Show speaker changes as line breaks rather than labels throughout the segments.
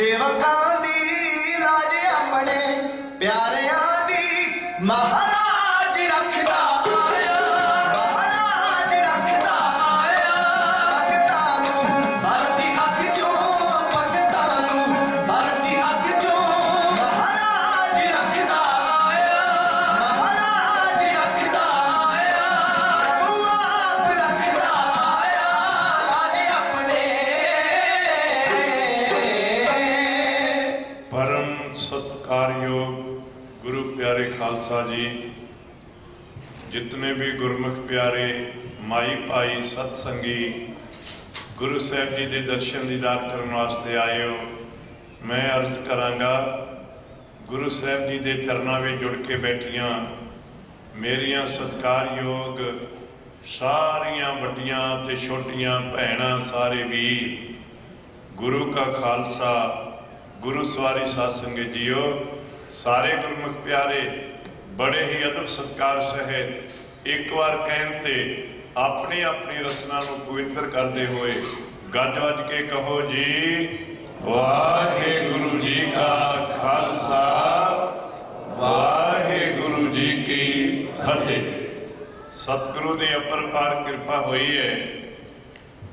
ਆਪਣੇ
ਖਾਲਸਾ ਜੀ, ਜਿਤਨੇ ਵੀ ਗੁਰਮੁਖ ਪਿਆਰੇ, ਮਾਈ ਭਾਈ ਸਤ ਸੰਗੀ ਗੁਰੂ ਸਾਹਿਬ ਜੀ ਦੇ ਦਰਸ਼ਨ ਦੀਦਾਰ ਕਰਨ ਵਾਸਤੇ ਆਏ ਹੋ, ਮੈਂ ਅਰਜ਼ ਕਰਾਂਗਾ, ਗੁਰੂ ਸਾਹਿਬ ਜੀ ਦੇ ਚਰਨਾਂ ਵਿੱਚ ਜੁੜ ਕੇ ਬੈਠੀਆਂ, ਮੇਰੀਆਂ ਸਤਕਾਰਯੋਗ ਸਾਰੀਆਂ ਵੱਡੀਆਂ ਤੇ ਛੋਟੀਆਂ ਭੈਣਾਂ ਸਾਰੇ ਵੀ ਗੁਰੂ ਕਾ ਖਾਲਸਾ, ਗੁਰੂ ਸਵਾਰੀ ਸਾਧ ਸੰਗਤ ਜੀਓ, ਸਾਰੇ ਗੁਰਮੁਖ ਪਿਆਰੇ ਬੜੇ ਹੀ ਅਦਬ ਸਤਕਾਰ ਸਹਿਤ ਇੱਕ ਵਾਰ ਕਹਿਣ ਤੇ ਆਪਣੀ ਆਪਣੀ ਰਸਨਾ ਨੂੰ ਪਵਿੱਤਰ ਕਰਦੇ ਹੋਏ ਗੱਜ ਵੱਜ ਕੇ ਕਹੋ ਜੀ, ਵਾਹਿਗੁਰੂ ਜੀ ਕਾ ਖਾਲਸਾ, ਵਾਹਿਗੁਰੂ ਜੀ ਕੀ ਫਤਿਹ। ਸਤਿਗੁਰੂ ਦੀ ਅਪਰਪਾਰ ਕਿਰਪਾ ਹੋਈ ਹੈ।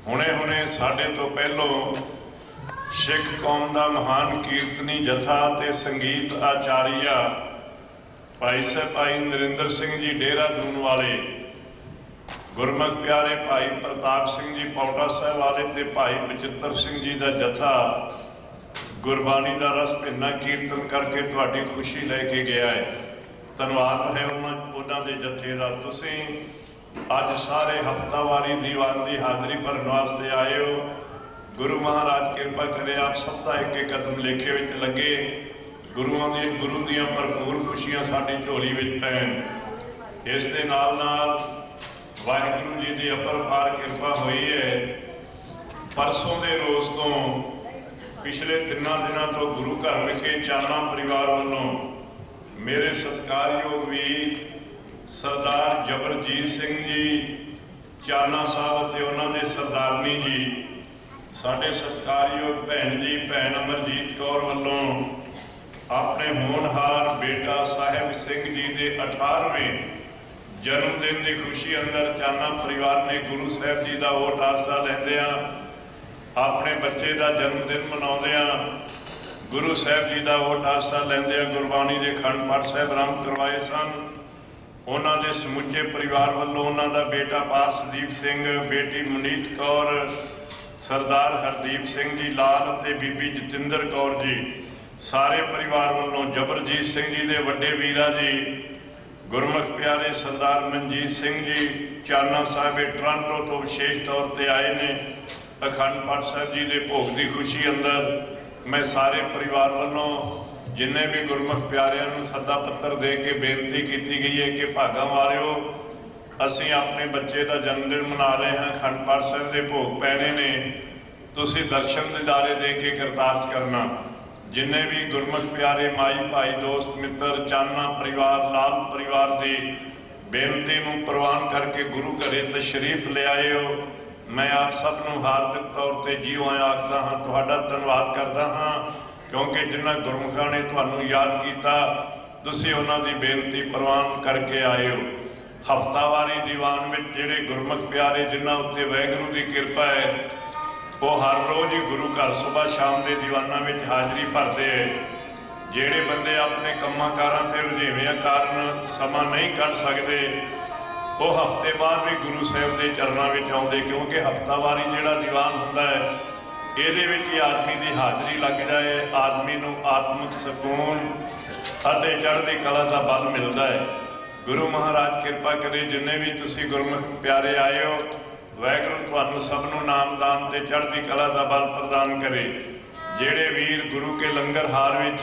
ਹੁਣੇ ਹੁਣੇ ਸਾਡੇ ਤੋਂ ਪਹਿਲੋਂ ਸਿੱਖ ਕੌਮ ਦਾ ਮਹਾਨ ਕੀਰਤਨੀ ਜਥਾ ਤੇ ਸੰਗੀਤ ਆਚਾਰੀਆ ਭਾਈ ਸਾਹਿਬ, ਭਾਈ ਨਰਿੰਦਰ ਸਿੰਘ ਜੀ ਡੇਰਾ ਦੂਨ ਵਾਲੇ, ਗੁਰਮੁਖ ਪਿਆਰੇ ਭਾਈ ਪ੍ਰਤਾਪ ਸਿੰਘ ਜੀ ਪੌਂਟਾ ਸਾਹਿਬ ਵਾਲੇ ਤੇ ਭਾਈ ਬਚਿੱਤਰ ਸਿੰਘ ਜੀ ਦਾ ਜਥਾ, ਗੁਰਬਾਣੀ ਦਾ ਰਸ ਭਿੰਨਾ ਕੀਰਤਨ ਕਰਕੇ ਤੁਹਾਡੀ ਖੁਸ਼ੀ ਲੈ ਕੇ ਗਿਆ ਹੈ। ਧੰਨਵਾਦ ਹੈ ਉਹਨਾਂ ਉਹਨਾਂ ਦੇ ਜਥੇ ਦਾ। ਤੁਸੀਂ ਅੱਜ ਸਾਰੇ ਹਫਤਾਵਾਰੀ ਦੀਵਾਨ ਦੀ ਹਾਜ਼ਰੀ ਭਰਨ ਵਾਸਤੇ ਆਏ ਹੋ। ਗੁਰੂ ਮਹਾਰਾਜ ਕਿਰਪਾ ਕਰੇ ਆਪ ਸਭ ਦਾ ਇੱਕ ਇੱਕ ਕਦਮ ਲੇਖੇ ਵਿੱਚ ਲੱਗੇ। ਗੁਰੂਆਂ ਦੀ ਗੁਰੂ ਦੀਆਂ ਭਰਪੂਰ ਖੁਸ਼ੀਆਂ ਸਾਡੀ ਝੋਲੀ ਵਿੱਚ ਪੈਣ। ਇਸ ਦੇ ਨਾਲ ਨਾਲ ਵਾਹਿਗੁਰੂ ਜੀ ਦੀ ਅਪਰ ਪਾਰ ਕਿਰਪਾ ਹੋਈ ਹੈ। ਪਰਸੋਂ ਦੇ ਰੋਜ਼ ਤੋਂ ਪਿਛਲੇ ਤਿੰਨਾਂ ਦਿਨਾਂ ਤੋਂ ਗੁਰੂ ਘਰ ਵਿਖੇ ਚਾਨਾ ਪਰਿਵਾਰ ਵੱਲੋਂ ਮੇਰੇ ਸਤਿਕਾਰਯੋਗ ਵੀ ਸਰਦਾਰ ਜਬਰਜੀਤ ਸਿੰਘ ਜੀ ਚਾਨਾ ਸਾਹਿਬ ਅਤੇ ਉਹਨਾਂ ਦੇ ਸਰਦਾਰਨੀ ਜੀ, ਸਾਡੇ ਸਤਿਕਾਰਯੋਗ ਭੈਣ ਜੀ, ਭੈਣ ਅਮਰਜੀਤ ਕੌਰ ਵੱਲੋਂ ਆਪਣੇ ਹੋਣਹਾਰ ਬੇਟਾ ਸਾਹਿਬ ਸਿੰਘ ਜੀ ਦੇ 18ਵੇਂ ਜਨਮ ਦਿਨ ਦੀ ਖੁਸ਼ੀ ਅੰਦਰ ਚਾਨਾ ਪਰਿਵਾਰ ਨੇ ਗੁਰੂ ਸਾਹਿਬ ਜੀ ਦਾ ਓਟ ਲੈਂਦੇ ਲੈਂਦਿਆਂ ਆਪਣੇ ਬੱਚੇ ਦਾ ਜਨਮ ਦਿਨ ਮਨਾਉਂਦਿਆਂ ਗੁਰੂ ਸਾਹਿਬ ਜੀ ਦਾ ਓਟ ਆਸਾ ਲੈਂਦਿਆਂ ਗੁਰਬਾਣੀ ਦੇ ਖੰਡ ਪਾਠ ਸਾਹਿਬ ਆਰੰਭ ਕਰਵਾਏ ਸਨ। ਉਹਨਾਂ ਦੇ ਸਮੁੱਚੇ ਪਰਿਵਾਰ ਵੱਲੋਂ ਉਹਨਾਂ ਦਾ ਬੇਟਾ ਪਾਰਸਦੀਪ ਸਿੰਘ, ਬੇਟੀ ਮਨੀਤ ਕੌਰ, ਸਰਦਾਰ ਹਰਦੀਪ ਸਿੰਘ ਜੀ ਲਾਲ ਅਤੇ ਬੀਬੀ ਜਤਿੰਦਰ ਕੌਰ ਜੀ ਸਾਰੇ ਪਰਿਵਾਰ ਵੱਲੋਂ ਜਬਰਜੀਤ ਸਿੰਘ ਜੀ ਦੇ ਵੱਡੇ ਵੀਰਾ ਜੀ, ਗੁਰਮੁਖ ਪਿਆਰੇ ਸਰਦਾਰ ਮਨਜੀਤ ਸਿੰਘ ਜੀ ਚਾਨਾ ਸਾਹਿਬ ਇਹ ਟੋਰਾਂਟੋ ਤੋਂ ਵਿਸ਼ੇਸ਼ ਤੌਰ ਤੇ ਆਏ ਨੇ, ਅਖੰਡ ਪਾਠ ਸਾਹਿਬ ਜੀ ਦੇ ਭੋਗ ਦੀ ਖੁਸ਼ੀ ਅੰਦਰ ਮੈਂ ਸਾਰੇ ਪਰਿਵਾਰ ਵੱਲੋਂ ਜਿੰਨੇ ਵੀ ਗੁਰਮੁਖ ਪਿਆਰਿਆਂ ਨੂੰ ਸੱਦਾ ਪੱਤਰ ਦੇ ਕੇ ਬੇਨਤੀ ਕੀਤੀ ਗਈ ਹੈ ਕਿ ਭਾਗਾਂ ਵਾਲਿਓ, ਅਸੀਂ ਆਪਣੇ ਬੱਚੇ ਦਾ ਜਨਮ ਦਿਨ ਮਨਾ ਰਹੇ ਹਾਂ, ਅਖੰਡ ਪਾਠ ਸਾਹਿਬ ਦੇ ਭੋਗ ਪੈਣੇ ਨੇ, ਤੁਸੀਂ ਦਰਸ਼ਨ ਦਿਦਾਰੇ ਦੇ ਕੇ ਕਰਤਾਰਥ ਕਰਨਾ। ਜਿੰਨੇ ਵੀ ਗੁਰਮੁਖ ਪਿਆਰੇ ਮਾਈ, ਭਾਈ, ਦੋਸਤ, ਮਿੱਤਰ, ਚਾਨਾ ਪਰਿਵਾਰ, ਲਾਲ ਪਰਿਵਾਰ ਦੀ ਬੇਨਤੀ ਨੂੰ ਪ੍ਰਵਾਨ ਕਰਕੇ ਗੁਰੂ ਘਰੇ ਤਸ਼ਰੀਫ ਲਿਆਏ ਹੋ ਮੈਂ ਆਪ ਸਭ ਨੂੰ ਹਾਰਦਿਕ ਤੌਰ ਤੇ ਜੀਉ ਆਇਆ ਆਖਦਾ ਹਾਂ, ਤੁਹਾਡਾ ਧੰਨਵਾਦ ਕਰਦਾ ਹਾਂ, ਕਿਉਂਕਿ ਜਿਨ੍ਹਾਂ ਗੁਰਮੁਖਾਂ ਨੇ ਤੁਹਾਨੂੰ ਯਾਦ ਕੀਤਾ, ਤੁਸੀਂ ਉਹਨਾਂ ਦੀ ਬੇਨਤੀ ਪ੍ਰਵਾਨ ਕਰਕੇ ਆਏ ਹੋ ਹਫਤਾਵਾਰੀ ਦੀਵਾਨ ਵਿੱਚ ਜਿਹੜੇ ਗੁਰਮੁਖ ਪਿਆਰੇ ਜਿਨ੍ਹਾਂ ਉੱਤੇ ਵੈਗਰੂ ਦੀ ਕਿਰਪਾ ਹੈ ਉਹ ਹਰ ਰੋਜ਼ ਹੀ ਗੁਰੂ ਘਰ ਸਵੇਰ ਸ਼ਾਮ ਦੇ ਦੀਵਾਨਾਂ ਵਿੱਚ ਹਾਜ਼ਰੀ ਭਰਦੇ ਹੈ ਜਿਹੜੇ ਬੰਦੇ ਆਪਣੇ ਕੰਮਾਂ ਕਾਰਾਂ ਤੇ ਰੁਝੇਵਿਆਂ ਕਾਰਨ ਸਮਾਂ ਨਹੀਂ ਕੱਢ ਸਕਦੇ, ਉਹ ਹਫ਼ਤੇ ਬਾਅਦ ਵੀ ਗੁਰੂ ਸਾਹਿਬ ਦੇ ਚਰਨਾਂ ਵਿੱਚ ਆਉਂਦੇ, ਕਿਉਂਕਿ ਹਫਤਾਵਾਰੀ ਜਿਹੜਾ ਦੀਵਾਨ ਹੁੰਦਾ ਹੈ, ਇਹਦੇ ਵਿੱਚ ਹੀ ਆਦਮੀ ਦੀ ਹਾਜ਼ਰੀ ਲੱਗ ਜਾਏ, ਆਦਮੀ ਨੂੰ ਆਤਮਿਕ ਸਕੂਨ ਅਤੇ ਚੜ੍ਹਦੀ ਕਲਾ ਦਾ ਬਲ ਮਿਲਦਾ ਹੈ। ਗੁਰੂ ਮਹਾਰਾਜ ਕਿਰਪਾ ਕਰੇ, ਜਿੰਨੇ ਵੀ ਤੁਸੀਂ ਗੁਰਮੁਖ ਪਿਆਰੇ ਆਏ ਹੋ ਵਾਹਿਗੁਰੂ, ਤੁਹਾਨੂੰ ਸਭ ਨੂੰ ਨਾਮਦਾਨ ਤੇ ਚੜ੍ਹਦੀ ਕਲਾ ਦਾ ਬਲ ਪ੍ਰਦਾਨ ਕਰੇ। ਜਿਹੜੇ ਵੀਰ ਗੁਰੂ ਕੇ ਲੰਗਰ ਹਾਰ ਵਿੱਚ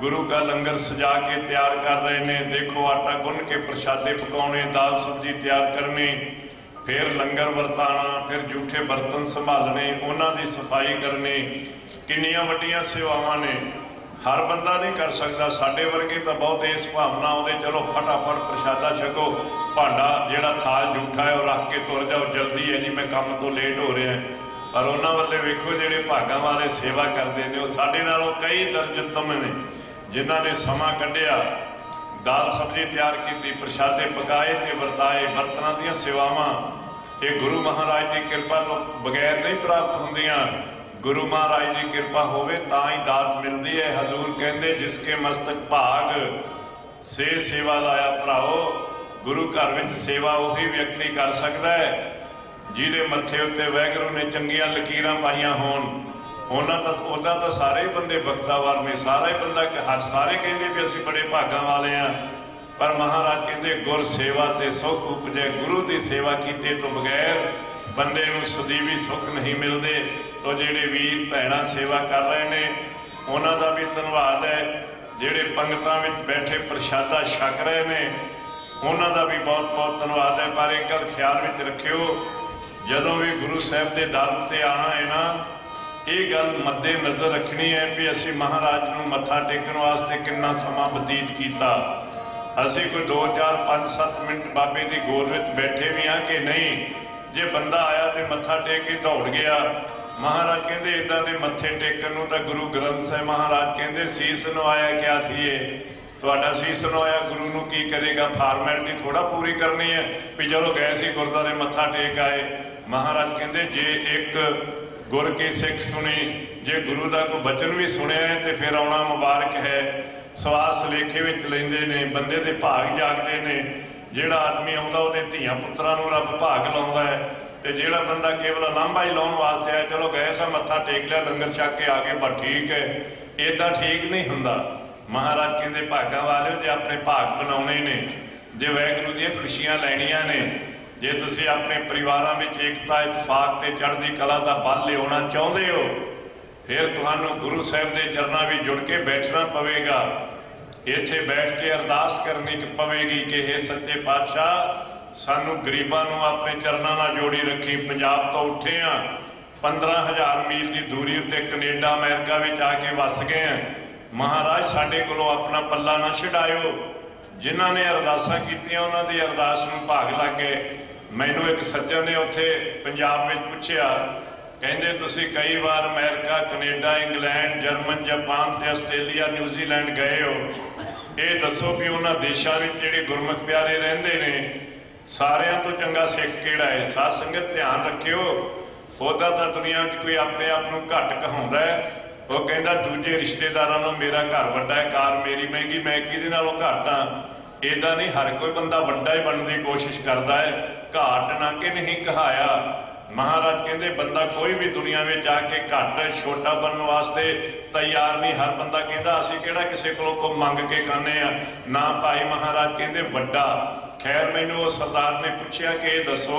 ਗੁਰੂ ਦਾ ਲੰਗਰ ਸਜਾ ਕੇ ਤਿਆਰ ਕਰ ਰਹੇ ਨੇ, ਦੇਖੋ ਆਟਾ ਗੁੰਨ ਕੇ ਪ੍ਰਸ਼ਾਦੇ ਪਕਾਉਣੇ, ਦਾਲ ਸਬਜ਼ੀ ਤਿਆਰ ਕਰਨੀ, ਫਿਰ ਲੰਗਰ ਵਰਤਾਣਾ ਫਿਰ ਝੂਠੇ ਬਰਤਨ ਸੰਭਾਲਣੇ, ਉਹਨਾਂ ਦੀ ਸਫ਼ਾਈ ਕਰਨੀ, ਕਿੰਨੀਆਂ ਵੱਡੀਆਂ ਸੇਵਾਵਾਂ ਨੇ। ਹਰ ਬੰਦਾ ਨਹੀਂ ਕਰ ਸਕਦਾ। ਸਾਡੇ ਵਰਗੇ ਤਾਂ ਬਹੁਤ ਇਸ ਭਾਵਨਾ ਆਉਂਦੇ, ਚਲੋ ਫਟਾਫਟ ਪ੍ਰਸ਼ਾਦਾ ਛਕੋ। ਭਾਂਡਾ ਜਿਹੜਾ ਥਾਲ ਝੂਠਾ ਹੈ, ਉਹ ਰੱਖ ਕੇ ਤੁਰ ਜਾਓ। ਜਲਦੀ ਹੈ ਜੀ, ਮੈਂ ਕੰਮ ਤੋਂ ਲੇਟ ਹੋ ਰਿਹਾ ਪਰ ਉਹਨਾਂ ਵੱਲੇ ਵੇਖੋ, ਜਿਹੜੇ ਭਾਗਾਂ ਵਾਲੇ ਸੇਵਾ ਕਰਦੇ ਨੇ, ਉਹ ਸਾਡੇ ਨਾਲੋਂ ਕਈ ਦਰਜਨ ਉੱਤਮ ਨੇ, ਜਿਨ੍ਹਾਂ ਨੇ ਸਮਾਂ ਕੱਢਿਆ, ਦਾਲ ਸਬਜ਼ੀ ਤਿਆਰ ਕੀਤੀ, ਪ੍ਰਸ਼ਾਦੇ ਪਕਾਏ ਤੇ ਵਰਤਾਏ ਬਰਤਨਾਂ ਦੀਆਂ ਸੇਵਾਵਾਂ। ਇਹ ਗੁਰੂ ਮਹਾਰਾਜ ਦੀ ਕਿਰਪਾ ਤੋਂ ਬਗੈਰ ਨਹੀਂ ਪ੍ਰਾਪਤ ਹੁੰਦੀਆਂ। ਗੁਰੂ ਮਹਾਰਾਜ ਦੀ ਕਿਰਪਾ ਹੋਵੇ, ਤਾਂ ਹੀ ਦਾਤ ਮਿਲਦੀ ਹੈ। ਹਜ਼ੂਰ ਕਹਿੰਦੇ, ਜਿਸ ਕੇ ਮਸਤਕ ਭਾਗ ਸੇ ਸੇਵਾ ਲਾਇਆ ਭਰਾਓ। ਗੁਰੂ ਘਰ ਵਿੱਚ ਸੇਵਾ ਉਹੀ ਵਿਅਕਤੀ ਕਰ ਸਕਦਾ ਹੈ, ਜਿਹਦੇ ਮੱਥੇ ਉੱਤੇ ਵੈਗਰੂ ਨੇ ਚੰਗੀਆਂ ਲਕੀਰਾਂ ਪਾਈਆਂ ਹੋਣ। ਉਹਨਾਂ ਤਾਂ, ਉਹਦਾ ਤਾਂ ਸਾਰੇ ਹੀ ਬੰਦੇ ਬਖਤਾਵਰ ਨੇ। ਸਾਰਾ ਹੀ ਬੰਦਾ ਹਰ ਸਾਰੇ ਕਹਿੰਦੇ ਵੀ ਅਸੀਂ ਬੜੇ ਭਾਗਾਂ ਵਾਲੇ ਆ ਪਰ ਮਹਾਰਾਜ ਕਹਿੰਦੇ, ਗੁਰ ਸੇਵਾ ਤੇ ਸੁਖ ਉਪਜੇ। ਗੁਰੂ ਦੀ ਸੇਵਾ ਕੀਤੇ ਤੋਂ ਬਗੈਰ ਬੰਦੇ ਨੂੰ ਸਦੀਵੀ ਸੁਖ ਨਹੀਂ ਮਿਲਦੇ। ਤੋਂ ਜਿਹੜੇ ਵੀਰ ਭੈਣਾਂ ਸੇਵਾ ਕਰ ਰਹੇ ਨੇ, ਉਹਨਾਂ ਦਾ ਵੀ ਧੰਨਵਾਦ ਹੈ। ਜਿਹੜੇ ਪੰਗਤਾਂ ਵਿੱਚ ਬੈਠੇ ਪ੍ਰਸ਼ਾਦਾ ਛਕ ਰਹੇ ਨੇ, ਉਹਨਾਂ ਦਾ ਵੀ ਬਹੁਤ ਬਹੁਤ ਧੰਨਵਾਦ ਹੈ। ਪਰ ਇੱਕ ਗੱਲ ਖਿਆਲ ਵਿੱਚ ਰੱਖਿਓ, ਜਦੋਂ ਵੀ ਗੁਰੂ ਸਾਹਿਬ ਦੇ ਦਰ ਤੇ ਆਣਾ ਹੈ ਨਾ, ਇਹ ਗੱਲ ਮੱਦੇ ਨਜ਼ਰ ਰੱਖਣੀ ਹੈ ਵੀ ਅਸੀਂ ਮਹਾਰਾਜ ਨੂੰ ਮੱਥਾ ਟੇਕਣ ਵਾਸਤੇ ਕਿੰਨਾ ਸਮਾਂ ਬਤੀਤ ਕੀਤਾ। ਅਸੀਂ ਕੋਈ 2 4 5 7 ਮਿੰਟ ਬਾਬੇ ਦੀ ਗੋਦ ਵਿੱਚ ਬੈਠੇ ਵੀ ਆ ਕਿ ਨਹੀਂ। ਜੇ ਬੰਦਾ ਆਇਆ ਤੇ ਮੱਥਾ ਟੇਕ ਕੇ ਦੌੜ ਗਿਆ ਮਹਾਰਾਜ ਕਹਿੰਦੇ ਇਦਾਂ ਦੇ ਮੱਥੇ ਟੇਕਣ ਨੂੰ ਤਾਂ ਗੁਰੂ ਗ੍ਰੰਥ ਸਾਹਿਬ ਮਹਾਰਾਜ ਕਹਿੰਦੇ, ਸੀਸ ਨਵਾਇਆ ਕਿਆ ਥੀਏ ਤੁਹਾਡਾ ਸੀਸ ਨਵਾਇਆ, ਗੁਰੂ ਨੂੰ ਕੀ ਕਰੇਗਾ? ਫਾਰਮੈਲਿਟੀ ਥੋੜਾ ਪੂਰੀ ਕਰਨੀ ਹੈ ਵੀ ਚਲੋ ਗਏ ਸੀ ਗੁਰਦਾਰੇ ਮੱਥਾ ਟੇਕ ਆਏ। ਮਹਾਰਾਜ ਕਹਿੰਦੇ, ਜੇ ਇੱਕ ਗੁਰ ਕੀ ਸਿੱਖ ਸੁਣੀ, ਜੇ ਗੁਰੂ ਦਾ ਕੋਈ ਬਚਨ ਵੀ ਸੁਣਿਆ ਹੈ ਤੇ ਫਿਰ ਆਉਣਾ ਮੁਬਾਰਕ ਹੈ। ਸਵਾਸ ਲੇਖੇ ਵਿੱਚ ਲੈਂਦੇ ਨੇ, ਬੰਦੇ ਦੇ ਭਾਗ ਜਾਗਦੇ ਨੇ। ਜਿਹੜਾ ਆਦਮੀ ਆਉਂਦਾ, ਉਹਦੇ ਧੀਆਂ ਪੁੱਤਰਾਂ ਨੂੰ ਰੱਬ ਭਾਗ ਲਾਉਂਦਾ ਹੈ। ਤੇ ਜਿਹੜਾ ਬੰਦਾ ਕੇਵਲ ਲਾਂਭਾ ਹੀ ਲਾਉਣ ਵਾਸਤੇ ਆਇਆ, ਚਲੋ ਗਏ ਸਾ, ਮੱਥਾ ਟੇਕ ਲਿਆ, ਲੰਗਰ ਛਕ ਕੇ ਆ ਗਏ, ਬਸ ਠੀਕ ਹੈ। ਇਦਾਂ ਠੀਕ ਨਹੀਂ ਹੁੰਦਾ। ਮਹਾਰਾਜ ਕਹਿੰਦੇ, ਭਾਗਾਂ ਵਾਲਿਓ, ਜੇ ਆਪਣੇ ਭਾਗ ਬਣਾਉਣੇ ਨੇ, ਜੇ ਵਾਹਿਗੁਰੂ ਦੀਆਂ ਖੁਸ਼ੀਆਂ ਲੈਣੀਆਂ ਨੇ, ਜੇ ਤੁਸੀਂ ਆਪਣੇ ਪਰਿਵਾਰਾਂ ਵਿੱਚ ਏਕਤਾ, ਇਤਫਾਕ ਤੇ ਚੜ੍ਹਦੀ ਕਲਾ ਦਾ ਬਲ ਲਿਆਉਣਾ ਚਾਹੁੰਦੇ ਹੋ, ਫਿਰ ਤੁਹਾਨੂੰ ਗੁਰੂ ਸਾਹਿਬ ਦੇ ਚਰਨਾਂ ਵਿੱਚ ਜੁੜ ਕੇ ਬੈਠਣਾ ਪਵੇਗਾ। ਇੱਥੇ ਬੈਠ ਕੇ ਅਰਦਾਸ ਕਰਨੀ ਪਵੇਗੀ ਕਿ हे ਸੱਚੇ ਪਾਤਸ਼ਾਹ ਸਾਨੂੰ ਗਰੀਬਾਂ ਨੂੰ ਆਪਣੇ ਚਰਨਾਂ ਨਾਲ ਜੋੜੀ ਰੱਖੀ ਪੰਜਾਬ ਤੋਂ ਉੱਠੇ ਆ 15000 ਮੀਲ ਦੀ ਦੂਰੀ ਉੱਤੇ ਕੈਨੇਡਾ, ਅਮਰੀਕਾ ਵਿੱਚ ਆ ਕੇ ਵਸ ਗਏ ਆ ਮਹਾਰਾਜ, ਸਾਡੇ ਕੋਲੋਂ ਆਪਣਾ ਪੱਲਾ ਨਾ ਛਡਾਇਓ। ਜਿਨ੍ਹਾਂ ਨੇ ਅਰਦਾਸਾਂ ਕੀਤੀਆਂ, ਉਹਨਾਂ ਦੀ ਅਰਦਾਸ ਨੂੰ ਭਾਗ ਲੱਗ। ਗਏ ਮੈਨੂੰ ਇੱਕ ਸੱਜਣ ਨੇ ਉੱਥੇ ਪੰਜਾਬ ਵਿੱਚ ਪੁੱਛਿਆ, ਕਹਿੰਦੇ, ਤੁਸੀਂ ਕਈ ਵਾਰ America, Canada, England, German, Japan ਤੇ ਆਸਟ੍ਰੇਲੀਆ, ਨਿਊਜ਼ੀਲੈਂਡ ਗਏ ਹੋ। ਇਹ ਦੱਸੋ ਵੀ ਉਹਨਾਂ ਦੇਸ਼ਾਂ ਵਿੱਚ ਜਿਹੜੇ ਗੁਰਮੁਖ ਪਿਆਰੇ ਰਹਿੰਦੇ ਨੇ ਸਾਰਿਆਂ ਤੋਂ ਚੰਗਾ ਸਿੱਖ ਕਿਹੜਾ ਹੈ? ਸਾਧ ਸੰਗਤ ਧਿਆਨ ਰੱਖਿਓ। ਉਹਦਾ ਤਾਂ ਦੁਨੀਆ 'ਚ ਕੋਈ ਆਪਣੇ ਆਪ ਨੂੰ ਘੱਟ ਕਹਾਉਂਦਾ ਹੈ। ਉਹ ਕਹਿੰਦਾ, ਦੂਜੇ ਰਿਸ਼ਤੇਦਾਰਾਂ ਨਾਲੋਂ ਮੇਰਾ ਘਰ ਵੱਡਾ ਹੈ, ਕਾਰ ਮੇਰੀ ਮਹਿੰਗੀ, ਮੈਂ ਕਿਹਦੇ ਨਾਲੋਂ ਘੱਟ ਆ ਇਦਾਂ ਨਹੀਂ, ਹਰ ਕੋਈ ਬੰਦਾ ਵੱਡਾ ਹੀ ਬਣਨ ਦੀ ਕੋਸ਼ਿਸ਼ ਕਰਦਾ ਹੈ। ਘਾਟ ਨਾ ਕਿ ਨਹੀਂ ਕਹਾਇਆ। ਮਹਾਰਾਜ ਕਹਿੰਦੇ, ਬੰਦਾ ਕੋਈ ਵੀ ਦੁਨੀਆ ਵਿੱਚ ਆ ਕੇ ਘੱਟ, ਛੋਟਾ ਬਣਨ ਵਾਸਤੇ ਤਿਆਰ ਨਹੀਂ। ਹਰ ਬੰਦਾ ਕਹਿੰਦਾ, ਅਸੀਂ ਕਿਹੜਾ ਕਿਸੇ ਕੋਲੋਂ ਕੋ ਮੰਗ ਕੇ ਖਾਂਦੇ ਆ ਨਾ ਭਾਈ ਮਹਾਰਾਜ ਕਹਿੰਦੇ, ਵੱਡਾ। ਖੈਰ, ਮੈਨੂੰ ਉਹ ਸਰਦਾਰ ਨੇ ਪੁੱਛਿਆ ਕਿ ਇਹ ਦੱਸੋ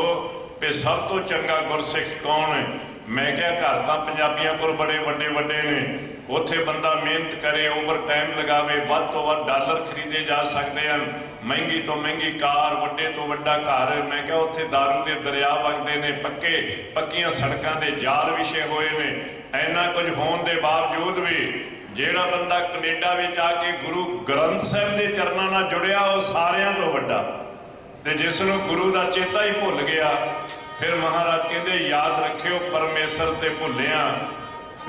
ਵੀ ਸਭ ਤੋਂ ਚੰਗਾ ਗੁਰਸਿੱਖ ਕੌਣ ਹੈ? ਮੈਂ ਕਿਹਾ, ਘਰ ਤਾਂ ਪੰਜਾਬੀਆਂ ਕੋਲ ਬੜੇ ਵੱਡੇ ਵੱਡੇ ਨੇ। ਉੱਥੇ ਬੰਦਾ ਮਿਹਨਤ ਕਰੇ ਓਵਰ ਟਾਈਮ ਲਗਾਵੇ, ਵੱਧ ਤੋਂ ਵੱਧ ਡਾਲਰ ਖਰੀਦੇ ਜਾ ਸਕਦੇ ਹਨ। ਮਹਿੰਗੀ ਤੋਂ ਮਹਿੰਗੀ ਕਾਰ, ਵੱਡੇ ਤੋਂ ਵੱਡਾ ਘਰ। ਮੈਂ ਕਿਹਾ, ਉੱਥੇ दारू ਦੇ ਦਰਿਆ ਵਗਦੇ ਨੇ, ਪੱਕੇ, ਪੱਕੀਆਂ ਸੜਕਾਂ ਦੇ ਜਾਲ ਵਿਛੇ ਹੋਏ ਨੇ। ਐਨਾ ਕੁਝ ਹੋਣ ਦੇ ਬਾਵਜੂਦ ਵੀ ਜਿਹੜਾ ਬੰਦਾ ਕੈਨੇਡਾ ਵਿੱਚ ਆ ਕੇ ਗੁਰੂ ਗ੍ਰੰਥ ਸਾਹਿਬ ਦੇ ਚਰਨਾਂ ਨਾਲ ਜੁੜਿਆ, ਉਹ ਸਾਰਿਆਂ ਤੋਂ ਵੱਡਾ। ਤੇ ਜਿਸ ਨੂੰ ਗੁਰੂ ਦਾ ਚੇਤਾ ਹੀ ਭੁੱਲ ਗਿਆ, ਫਿਰ ਮਹਾਰਾਜ ਕਹਿੰਦੇ, ਯਾਦ ਰੱਖਿਓ, ਪਰਮੇਸ਼ਰ ਤੇ ਭੁੱਲਿਆ।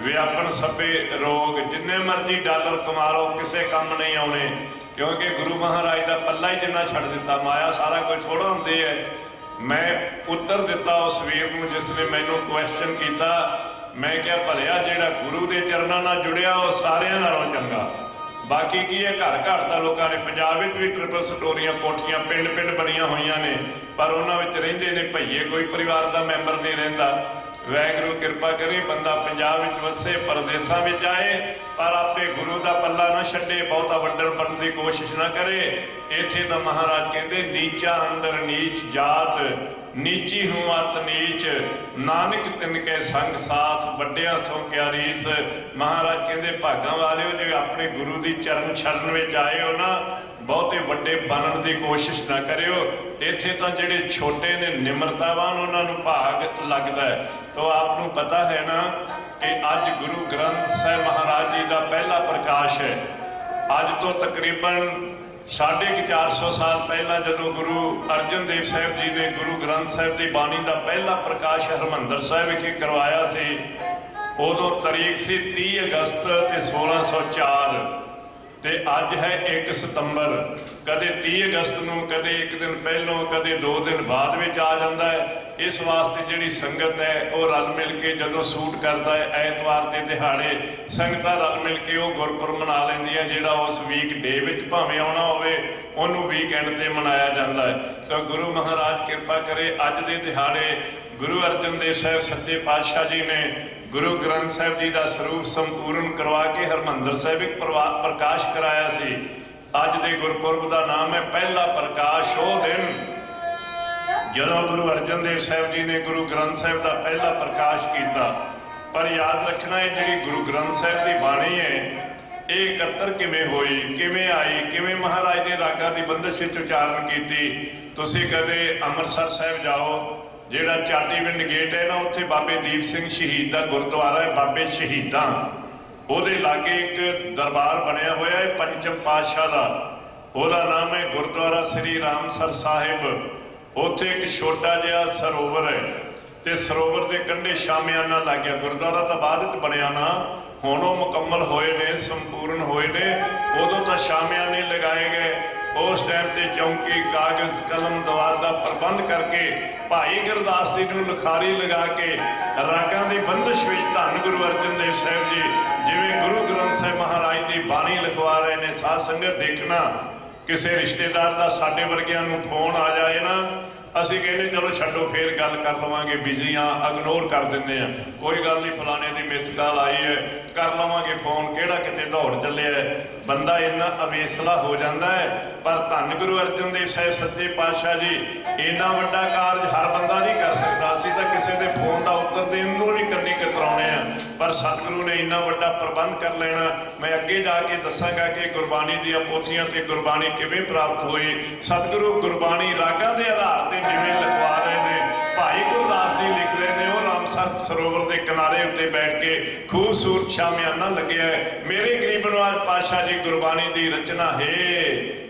ਵਿਆਪਨ ਸਭੇ ਰੋਗ, ਜਿੰਨੇ ਮਰਜ਼ੀ ਡਾਲਰ ਕਮਾ ਲਓ, ਕਿਸੇ ਕੰਮ ਨਹੀਂ ਆਉਣੇ। ਕਿਉਂਕਿ ਗੁਰੂ ਮਹਾਰਾਜ ਦਾ ਪੱਲਾ ਹੀ ਜਿੰਨਾ ਛੱਡ ਦਿੱਤਾ, ਮਾਇਆ ਸਾਰਾ ਕੁਝ ਥੋੜਾ ਹੁੰਦੀ ਹੈ। ਮੈਂ ਉੱਤਰ ਦਿੱਤਾ ਉਸ ਵੀਰ ਨੂੰ, ਜਿਸ ਨੇ ਮੈਨੂੰ ਕੁਐਸਚਨ ਕੀਤਾ। ਮੈਂ ਕਿਹਾ, ਭਲਿਆ ਜਿਹੜਾ ਗੁਰੂ ਦੇ ਚਰਨਾਂ ਨਾਲ ਜੁੜਿਆ, ਉਹ ਸਾਰਿਆਂ ਨਾਲੋਂ ਚੰਗਾ। ਬਾਕੀ ਕੀ ਹੈ, ਘਰ ਘਰ ਤਾਂ ਲੋਕਾਂ ਨੇ ਪੰਜਾਬ ਵਿੱਚ ਵੀ ਟ੍ਰਿਪਲ ਸਟੋਰੀਆਂ ਕੋਠੀਆਂ ਪਿੰਡ ਪਿੰਡ ਬਣੀਆਂ ਹੋਈਆਂ ਨੇ, ਪਰ ਉਹਨਾਂ ਵਿੱਚ ਰਹਿੰਦੇ ਨੇ ਭਈਏ, ਕੋਈ ਪਰਿਵਾਰ ਦਾ ਮੈਂਬਰ ਨਹੀਂ ਰਹਿੰਦਾ। ਵੈਗਰੂ ਕਿਰਪਾ ਕਰੇ, ਬੰਦਾ ਪੰਜਾਬ ਵਿੱਚ ਵਸੇ, ਪਰਦੇਸਾਂ ਵਿੱਚ ਆਏ, ਪਰ ਆਪਣੇ ਗੁਰੂ ਦਾ ਪੱਲਾ ਨਾ ਛੱਡੇ, ਬਹੁਤਾ ਵੱਡਣ ਬਣਨ ਦੀ ਕੋਸ਼ਿਸ਼ ਨਾ ਕਰੇ। ਇੱਥੇ ਤਾਂ ਮਹਾਰਾਜ ਕਹਿੰਦੇ, ਨੀਚਾ ਅੰਦਰ ਨੀਚ ਜਾਤ, ਨੀਚੀ ਹੂੰ ਅਤ ਨੀਚ। ਨਾਨਕ ਤਿਨ ਕੇ ਸੰਗ ਸਾਥ, ਵੱਡਿਆਂ ਸੋ ਕਿਆਰੀਸ ਮਹਾਰਾਜ ਕਹਿੰਦੇ, ਭਾਗਾਂ ਵਾਲਿਓ, ਜੇ ਆਪਣੇ ਗੁਰੂ ਦੀ ਚਰਨ ਛਰਨ ਵਿੱਚ ਆਏ ਹੋ ਨਾ ਬਹੁਤੇ ਵੱਡੇ ਬਣਨ ਦੀ ਕੋਸ਼ਿਸ਼ ਨਾ ਕਰਿਓ। ਇੱਥੇ ਤਾਂ ਜਿਹੜੇ ਛੋਟੇ ਨੇ, ਨਿਮਰਤਾਵਾਨ ਉਹਨਾਂ ਨੂੰ ਭਾਗ ਲੱਗਦਾ ਹੈ। ਤੋ ਆਪ ਨੂੰ ਪਤਾ ਹੈ ਨਾ ਕਿ ਅੱਜ ਗੁਰੂ ਗ੍ਰੰਥ ਸਾਹਿਬ ਮਹਾਰਾਜ ਜੀ ਦਾ ਪਹਿਲਾ ਪ੍ਰਕਾਸ਼ ਹੈ। ਅੱਜ ਤੋਂ ਤਕਰੀਬਨ ਸਾਢੇ ਕੁ 400 ਸਾਲ ਪਹਿਲਾਂ ਜਦੋਂ ਗੁਰੂ ਅਰਜਨ ਦੇਵ ਸਾਹਿਬ ਜੀ ਨੇ ਗੁਰੂ ਗ੍ਰੰਥ ਸਾਹਿਬ ਦੀ ਬਾਣੀ ਦਾ ਪਹਿਲਾ ਪ੍ਰਕਾਸ਼ ਹਰਮੰਦਰ ਸਾਹਿਬ ਵਿਖੇ ਕਰਵਾਇਆ ਸੀ, ਉਦੋਂ ਤਰੀਕ ਸੀ 30 ਅਗਸਤ ਤੇ 1604 ਤੇ ਅੱਜ ਹੈ 1 ਸਤੰਬਰ। ਕਦੇ 30 ਅਗਸਤ ਨੂੰ, ਕਦੇ ਇੱਕ ਦਿਨ ਪਹਿਲੋਂ, ਕਦੇ ਦੋ ਦਿਨ ਬਾਅਦ ਵਿੱਚ ਆ ਜਾਂਦਾ ਹੈ। ਇਸ ਵਾਸਤੇ ਜਿਹੜੀ ਸੰਗਤ ਹੈ, ਉਹ ਰਲ ਮਿਲ ਕੇ ਜਦੋਂ ਸੂਟ ਕਰਦਾ ਹੈ ਐਤਵਾਰ ਦੇ ਦਿਹਾੜੇ, ਸੰਗਤਾਂ ਰਲ ਮਿਲ ਕੇ ਉਹ ਗੁਰਪੁਰਬ ਮਨਾ ਲੈਂਦੀਆਂ, ਜਿਹੜਾ ਉਸ ਵੀਕ ਡੇ ਵਿੱਚ ਭਾਵੇਂ ਆਉਣਾ ਹੋਵੇ, ਉਹਨੂੰ ਵੀਕਐਂਡ ਤੇ ਮਨਾਇਆ ਜਾਂਦਾ ਹੈ। ਤਾਂ ਗੁਰੂ ਮਹਾਰਾਜ ਕਿਰਪਾ ਕਰੇ, ਅੱਜ ਦੇ ਦਿਹਾੜੇ ਗੁਰੂ ਅਰਜਨ ਦੇਵ ਸਾਹਿਬ ਸੱਚੇ ਪਾਤਸ਼ਾਹ ਜੀ ਨੇ ਗੁਰੂ ਗ੍ਰੰਥ ਸਾਹਿਬ ਜੀ ਦਾ ਸਰੂਪ ਸੰਪੂਰਨ ਕਰਵਾ ਕੇ ਹਰਮੰਦਰ ਸਾਹਿਬ ਇੱਕ ਪ੍ਰਵਾ- ਪ੍ਰਕਾਸ਼ ਕਰਾਇਆ ਸੀ। ਅੱਜ ਦੇ ਗੁਰਪੁਰਬ ਦਾ ਨਾਮ ਹੈ ਪਹਿਲਾ ਪ੍ਰਕਾਸ਼, ਉਹ ਦਿਨ ਜਦੋਂ ਗੁਰੂ ਅਰਜਨ ਦੇਵ ਸਾਹਿਬ ਜੀ ਨੇ ਗੁਰੂ ਗ੍ਰੰਥ ਸਾਹਿਬ ਦਾ ਪਹਿਲਾ ਪ੍ਰਕਾਸ਼ ਕੀਤਾ। ਪਰ ਯਾਦ ਰੱਖਣਾ ਹੈ ਜਿਹੜੀ ਗੁਰੂ ਗ੍ਰੰਥ ਸਾਹਿਬ ਦੀ ਬਾਣੀ ਹੈ, ਇਹ ਇਕੱਤਰ ਕਿਵੇਂ ਹੋਈ, ਕਿਵੇਂ ਆਈ, ਕਿਵੇਂ ਮਹਾਰਾਜ ਨੇ ਰਾਗਾਂ ਦੀ ਬੰਦਸ਼ ਵਿੱਚ ਉਚਾਰਨ ਕੀਤੀ? ਤੁਸੀਂ ਕਦੇ ਅੰਮ੍ਰਿਤਸਰ ਸਾਹਿਬ ਜਾਓ ਜਿਹੜਾ ਚਾਟੀਵਿੰਡ ਗੇਟ ਹੈ ਨਾ, ਉੱਥੇ ਬਾਬੇ ਦੀਪ ਸਿੰਘ ਸ਼ਹੀਦ ਦਾ ਗੁਰਦੁਆਰਾ ਹੈ, ਬਾਬੇ ਸ਼ਹੀਦਾਂ। ਉਹਦੇ ਲਾਗੇ ਇੱਕ ਦਰਬਾਰ ਬਣਿਆ ਹੋਇਆ ਹੈ ਪੰਚਮ ਪਾਤਸ਼ਾਹ ਦਾ। ਉਹਦਾ ਨਾਮ ਹੈ ਗੁਰਦੁਆਰਾ ਸ੍ਰੀ ਰਾਮਸਰ ਸਾਹਿਬ। ਉੱਥੇ ਇੱਕ ਛੋਟਾ ਜਿਹਾ ਸਰੋਵਰ ਹੈ। ਤੇ ਸਰੋਵਰ ਦੇ ਕੰਢੇ ਸ਼ਾਮਿਆਨਾ ਲੱਗ ਗਿਆ। ਗੁਰਦੁਆਰਾ ਤਾਂ ਬਾਅਦ ਵਿੱਚ ਬਣਿਆ ਨਾ। ਹੁਣ ਉਹ ਮੁਕੰਮਲ ਹੋਏ ਨੇ, ਸੰਪੂਰਨ ਹੋਏ ਨੇ। ਉਦੋਂ ਤਾਂ ਸ਼ਾਮਿਆਨੇ ਲਗਾਏ ਗਏ। ਉਸ ਟਾਈਮ ਤੇ ਚੌਂਕੀ, ਕਾਗਜ਼, ਕਲਮ, ਦਵਾਰ ਦਾ ਪ੍ਰਬੰਧ ਕਰਕੇ ਭਾਈ ਗੁਰਦਾਸ ਸਿੰਘ ਨੂੰ ਲਿਖਾਰੀ ਲਗਾ ਕੇ ਰਾਗਾਂ ਦੀ ਬੰਦਸ਼ ਵਿੱਚ ਧੰਨ ਗੁਰੂ ਅਰਜਨ ਦੇਵ ਸਾਹਿਬ ਜੀ, ਜਿਵੇਂ ਗੁਰੂ ਗ੍ਰੰਥ ਸਾਹਿਬ ਮਹਾਰਾਜ ਦੀ ਬਾਣੀ ਲਿਖਵਾ ਰਹੇ ਨੇ, ਸਾਧ ਸੰਗਤ ਦੇਖਣਾ, ਕਿਸੇ ਰਿਸ਼ਤੇਦਾਰ ਦਾ ਸਾਡੇ ਵਰਗਿਆਂ ਨੂੰ ਫੋਨ ਆ ਜਾਏ ਨਾ ਅਸੀਂ ਕਹਿੰਦੇ ਚਲੋ ਛੱਡੋ, ਫੇਰ ਗੱਲ ਕਰ ਲਵਾਂਗੇ ਬਿਜ਼ੀ ਆ ਇਗਨੋਰ ਕਰ ਦਿੰਦੇ ਆ। ਕੋਈ ਗੱਲ ਨਹੀਂ, ਫਲਾਣੇ ਦੀ ਮਿਸ ਕਾਲ ਆਈ ਹੈ, ਕਰ ਲਵਾਂਗੇ ਫੋਨ ਕਿਹੜਾ ਕਿਤੇ ਦੌੜ ਚੱਲਿਆ ਬੰਦਾ ਇੰਨਾ ਅਵੇਸਲਾ ਹੋ ਜਾਂਦਾ ਹੈ, ਪਰ ਧੰਨ ਗੁਰੂ ਅਰਜਨ ਦੇਵ ਸਾਹਿਬ, ਸੱਚੇ ਪਾਤਸ਼ਾਹ ਜੀ, ਇੰਨਾ ਵੱਡਾ ਕਾਰਜ ਹਰ ਬੰਦਾ ਨਹੀਂ ਕਰ ਸਕਦਾ। ਅਸੀਂ ਤਾਂ ਕਿਸੇ ਦੇ ਫੋਨ ਦਾ ਉੱਤਰ ਦੇਣ ਨੂੰ ਵੀ ਪਰ ਸਤਿਗੁਰੂ ਨੇ ਇੰਨਾ ਵੱਡਾ ਪ੍ਰਬੰਧ ਕਰ ਲੈਣਾ। ਮੈਂ ਅੱਗੇ ਜਾ ਕੇ ਦੱਸਾਂਗਾ ਕਿ ਗੁਰਬਾਣੀ ਦੀਆਂ ਪੋਥੀਆਂ ਤੇ ਗੁਰਬਾਣੀ ਕਿਵੇਂ ਪ੍ਰਾਪਤ ਹੋਈ। ਸਤਿਗੁਰੂ ਗੁਰਬਾਣੀ ਰਾਗਾਂ ਦੇ ਆਧਾਰ ਤੇ ਜਿਵੇਂ ਲਿਖਵਾ ਰਹੇ ਨੇ, ਭਾਈ ਗੁਰਦਾਸ ਜੀ ਲਿਖ ਰਹੇ ਨੇ, ਉਹ ਰਾਮਸਰ ਸਰੋਵਰ ਦੇ ਕਿਨਾਰੇ ਉੱਤੇ ਬੈਠ ਕੇ ਖੂਬਸੂਰਤ ਸ਼ਾਮਿਆਨਾ ਲੱਗਿਆ ਹੈ। ਮੇਰੇ ਗਰੀਬ ਨਵਾਜ ਜੀ ਗੁਰਬਾਣੀ ਦੀ ਰਚਨਾ ਹੈ।